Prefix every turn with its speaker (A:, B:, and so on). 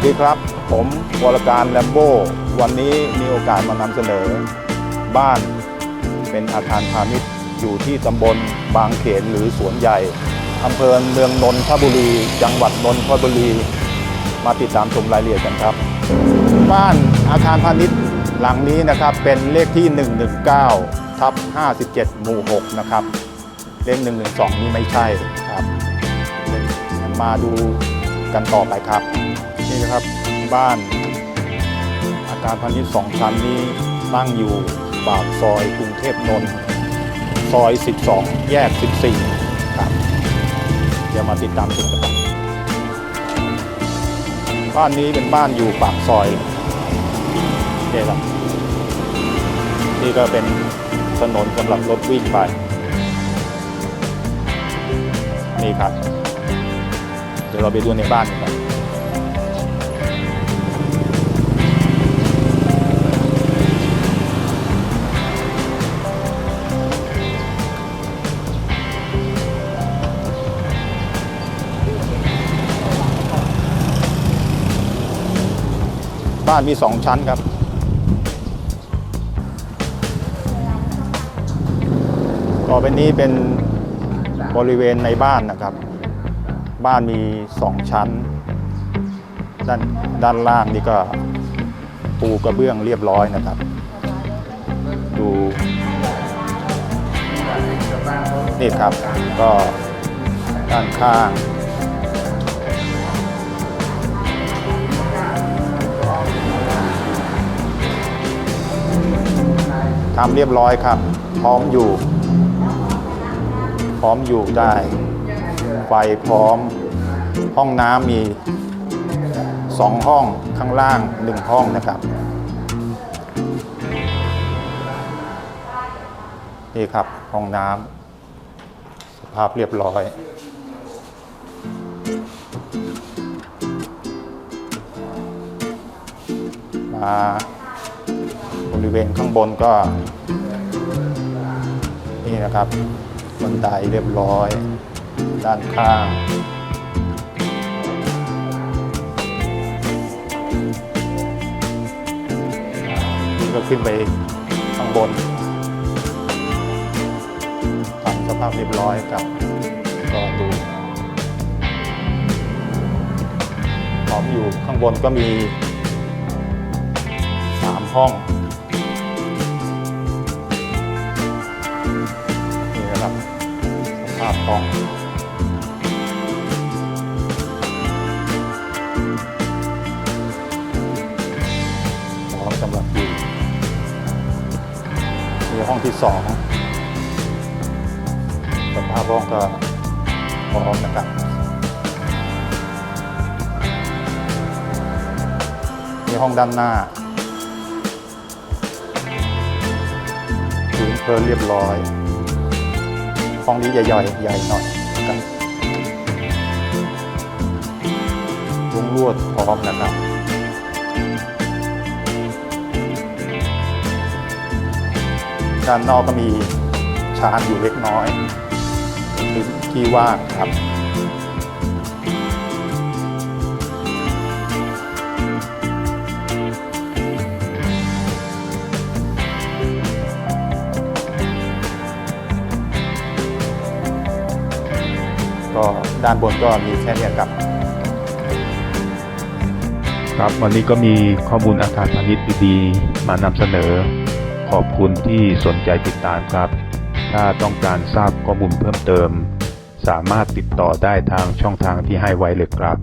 A: วัสดีครับ ผมวรการแลมโบวันนี้มีโอกาสมานำเสนอ บ้านเป็นอาคารพาณิชย์อยู่ที่ตำบลบางเขนหรือสวนใหญ่อำเภอเมืองนนทบุรี จังหวัดนนทบุรี มาติดตามชมรายละเอียดกันครับ บ้านอาคารพาณิชย์หลังนี้นะครับเป็นเลขที่ 119ทับ57 หมู่ 6 นะครับ เลข 112 นี่ไม่ใช่ครับ มาดูกันต่อไปครับ นะครับ บ้าน อาคารพาณิชย์สองชั้นนี้ตั้งอยู่ปากซอยกรุงเทพนนท์ซอย 12 แยก 14 ครับเดี๋ยวมาติดตามชมกันบ้านนี้เป็นบ้านอยู่ปากซอยนี่ครับนี่ก็เป็นถนนสำหรับรถวิ่งไป นี่ครับ เดี๋ยวเราไปดูในบ้านกัน บ้านมีสองชั้นครับ ต่อไปนี้เป็นบริเวณในบ้านนะครับ บ้านมีสองชั้น ด้านด้านล่างนี่ก็ปูกระเบื้องเรียบร้อยนะครับ ดูนี่ครับก็ด้านข้าง ทำเรียบร้อยครับ พร้อมอยู่ พร้อมอยู่ได้ ไฟพร้อม ห้องน้ำมีสองห้องข้างล่างหนึ่งห้องนะครับนี่ครับห้องน้ำสภาพเรียบร้อย มา ริเวณข้างบนก็ นี่นะครับบันไดเรียบร้อย ด้านข้างนี่ก็ขึ้นไปข้างบนทำสภาพเรียบร้อยครับก็ดูพร้อมอยู่ข้างบนก็มีสามห้อง ภาพห้องพร้อมสำหรับอยู่มีห้องที่สองสภาพห้องก็พร้อมนะครับมีห้องด้านหน้าพื้นเพลินเรียบร้อย องนี้ใหญ่ๆใหญ่หน่อยนะครับลุงลวดพร้อมนะครับด้านนอกก็มีชานอยู่เล็กน้อยพื้นที่ว่างครับ ก็ด้านบนก็มีแค่นี้ครับ
B: ครับวันนี้ก็มีข้อมูลอาคารพาณิชย์ดีๆมานำเสนอ ขอบคุณที่สนใจติดตามครับ ถ้าต้องการทราบข้อมูลเพิ่มเติม สามารถติดต่อได้ทางช่องทางที่ให้ไว้เลยครับ